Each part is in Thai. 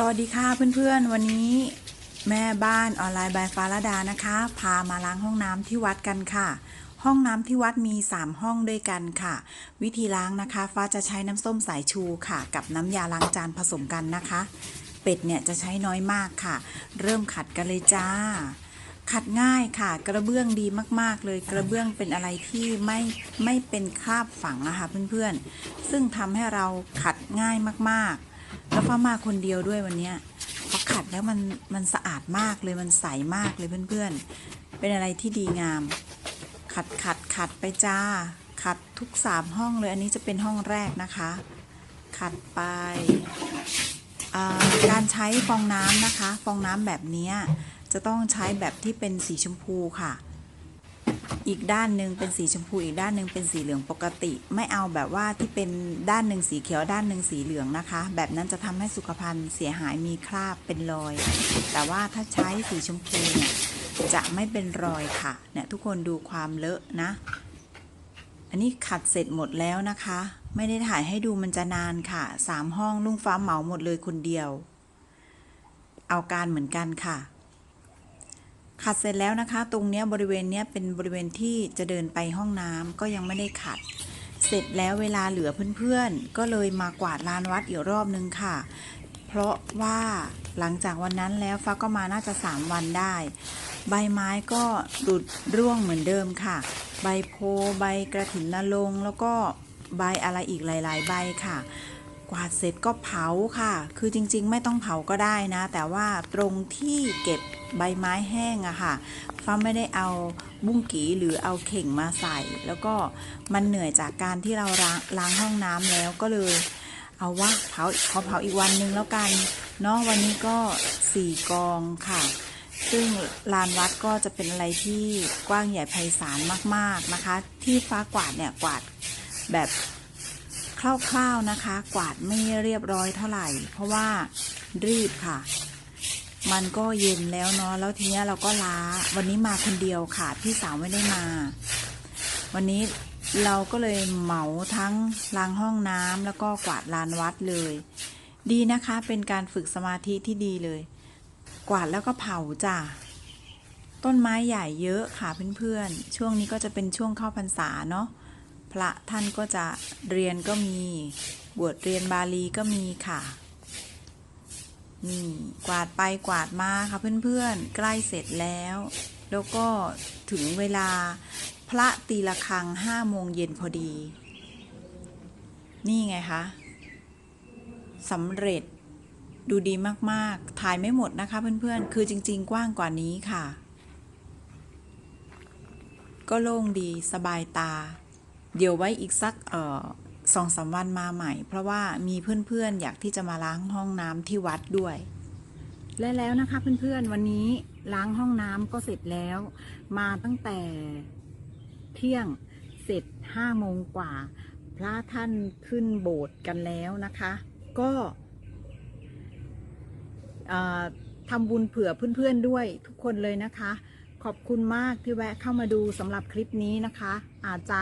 สวัสดีค่ะเพื่อนๆ วันนี้แม่บ้านออนไลน์บายฟ้าระดานะคะ พามาล้างห้องน้ำที่วัดกันค่ะ ห้องน้ำที่วัดมี 3 ห้องด้วยกันค่ะ วิธีล้างนะคะ ฟ้าจะใช้น้ำส้มสายชูค่ะ กับน้ำยาล้างจานผสมกันนะคะ เป็ดเนี่ยจะใช้น้อยมากค่ะ เริ่มขัดกันเลยจ้า ขัดง่ายค่ะ กระเบื้องดีมากๆ เลย กระเบื้องเป็นอะไรที่ไม่ไม่เป็นคราบฝังอะคะเพื่อนๆ ซึ่งทำให้เราขัดง่ายมากๆ แล้วฟ้ามาคนเดียวด้วยวันเนี้ยพอขัดแล้วมันมันสะอาดมากเลยมันใสมากเลยเพื่อนๆ เป็นอะไรที่ดีงาม ขัดขัดขัดไปจ้า ขัดทุกสามห้องเลยอันนี้จะเป็นห้องแรกนะคะ ขัดไปการใช้ฟองน้ำนะคะ ฟองน้ำแบบนี้จะต้องใช้แบบที่เป็นสีชมพูค่ะ อีกด้านหนึ่งเป็นสีชมพูอีกด้านหนึ่งเป็นสีเหลืองปกติ ไม่เอาแบบว่าที่เป็นด้านหนึ่งสีเขียวด้านหนึ่งสีเหลืองนะคะ แบบนั้นจะทำให้สุขภัณฑ์เสียหายมีคราบเป็นรอย แต่ว่าถ้าใช้สีชมพูเนี่ยจะไม่เป็นรอยค่ะเนี่ยทุกคนดูความเลอะนะ อันนี้ขัดเสร็จหมดแล้วนะคะ ไม่ได้ถ่ายให้ดูมันจะนานค่ะสามห้องลุงฟ้าเหมาหมดเลยคนเดียว เอาการเหมือนกันค่ะ ขัดเสร็จแล้วนะคะ ตรงเนี้ยบริเวณเนี้ยเป็นบริเวณที่จะเดินไปห้องน้ำก็ยังไม่ได้ขัด เสร็จแล้วเวลาเหลือเพื่อนๆ ก็เลยมากวาดลานวัดอีกรอบนึงค่ะ เพราะว่าหลังจากวันนั้นแล้วฟ้าก็มาน่าจะ 3 วันได้ ใบไม้ก็หลุดร่วงเหมือนเดิมค่ะ ใบโพใบกระถินนรงแล้วก็ใบอะไรอีกหลาย ๆ ใบค่ะ กวาดเสร็จก็เผาค่ะ คือจริงๆ ไม่ต้องเผาก็ได้นะ แต่ว่าตรงที่เก็บใบไม้แห้งอะค่ะ ฟ้าไม่ได้เอาบุ้งกีหรือเอาเข่งมาใส่ แล้วก็มันเหนื่อยจากการที่เราล้างล้างห้องน้ำแล้วก็เลย เอาว่าเผาขอเผาอีกวันหนึงแล้วกัน เนาะวันนี้ก็สี่กองค่ะ ซึ่งลานวัดก็จะเป็นอะไรที่กว้างใหญ่ไพศาลมากๆนะคะ ที่ฟ้ากวาดเนี่ยกวาดแบบ คร่าวๆนะคะ กวาดไม่เรียบร้อยเท่าไหร่ เพราะว่ารีบค่ะ มันก็เย็นแล้วเนาะแล้วทีนี้เราก็ล้าวันนี้มาคนเดียวค่ะ พี่สาวไม่ได้มา วันนี้เราก็เลยเหมาทั้งล้างห้องน้ำแล้วก็กวาดลานวัดเลย ดีนะคะ เป็นการฝึกสมาธิที่ดีเลย กวาดแล้วก็เผาจ้ะต้นไม้ใหญ่เยอะค่ะเพื่อนๆ ช่วงนี้ก็จะเป็นช่วงเข้าพรรษาเนาะ ระท่านก็จะเรียนก็มี บวชเรียนบาลีก็มีค่ะ นี่กวาดไปกวาดมาค่ะเพื่อนๆ ใกล้เสร็จแล้ว แล้วก็ถึงเวลาพระตีละครังห้าโมงเย็นพอดี นี่ไงคะสำเร็จดูดีมากๆ ถ่ายไม่หมดนะคะเพื่อนๆ คือจริง ๆ กว้างกว่านี้ค่ะ ก็โล่งดีสบายตา เดี๋ยวไว้อีกสักสองสามวันมาใหม่ เพราะว่ามีเพื่อนๆ อยากที่จะมาล้างห้องน้ำที่วัดด้วย และแล้วนะคะเพื่อนๆ วันนี้ล้างห้องน้ำก็เสร็จแล้ว มาตั้งแต่เที่ยงเสร็จห้าโมงกว่า พระท่านขึ้นโบสถ์กันแล้วนะคะ ก็ทำบุญเผื่อเพื่อนๆด้วยทุกคนเลยนะคะ ขอบคุณมากที่แวะเข้ามาดูสำหรับคลิปนี้นะคะ อาจจะ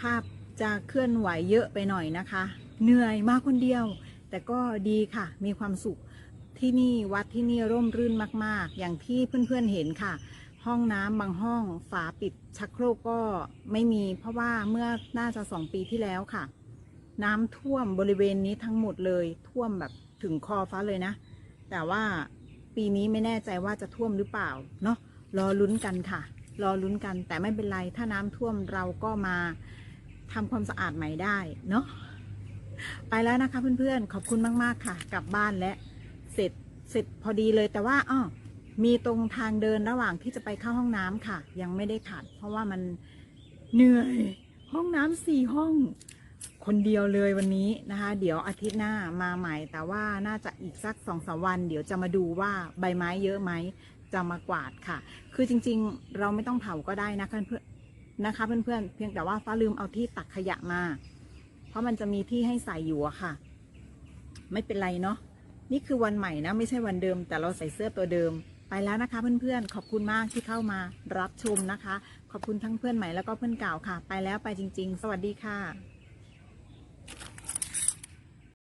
ภาพจะเคลื่อนไหวเยอะไปหน่อยนะคะ เหนื่อยมากคนเดียว แต่ก็ดีค่ะ มีความสุขที่นี่วัดที่นี่ร่มรื่นมาก ๆ อย่างที่เพื่อนๆเห็นค่ะ ห้องน้ำบางห้องฝาปิดชักโครกก็ไม่มี เพราะว่าเมื่อน่าจะสองปีที่แล้วค่ะ น้ำท่วมบริเวณนี้ทั้งหมดเลย ท่วมแบบถึงคอฟ้าเลยนะ แต่ว่าปีนี้ไม่แน่ใจว่าจะท่วมหรือเปล่าเนาะรอลุ้นกันค่ะ รอลุ้นกันแต่ไม่เป็นไร ถ้าน้ำท่วมเราก็มา ทำความสะอาดใหม่ได้เนาะไปแล้วนะคะเพื่อนๆ ขอบคุณมาก ๆ ค่ะ กลับบ้านและเสร็จเสร็จพอดีเลยแต่ว่าอ้อมีตรงทางเดินระหว่างที่จะไปเข้าห้องน้ำค่ะ ยังไม่ได้ขัด เพราะว่ามันเหนื่อย ห้องน้ำสี่ห้อง คนเดียวเลยวันนี้นะคะ เดี๋ยวอาทิตย์หน้ามาใหม่ แต่ว่าน่าจะอีกสักสองสาวัน เดี๋ยวจะมาดูว่าใบไม้เยอะไหมจะมากวาดค่ะ คือจริง ๆ เราไม่ต้องเผาก็ได้นะคะเพื่อน นะคะเพื่อนๆเพียงแต่ว่าฟ้าลืมเอาที่ตักขยะมา เพราะมันจะมีที่ให้ใส่อยู่อะค่ะ ไม่เป็นไรเนาะนี่คือวันใหม่นะ ไม่ใช่วันเดิม แต่เราใส่เสื้อตัวเดิมไปแล้วนะคะเพื่อนๆ ขอบคุณมากที่เข้ามารับชมนะคะ ขอบคุณทั้งเพื่อนใหม่แล้วก็เพื่อนเก่าค่ะ ไปแล้วไปจริง ๆ สวัสดีค่ะ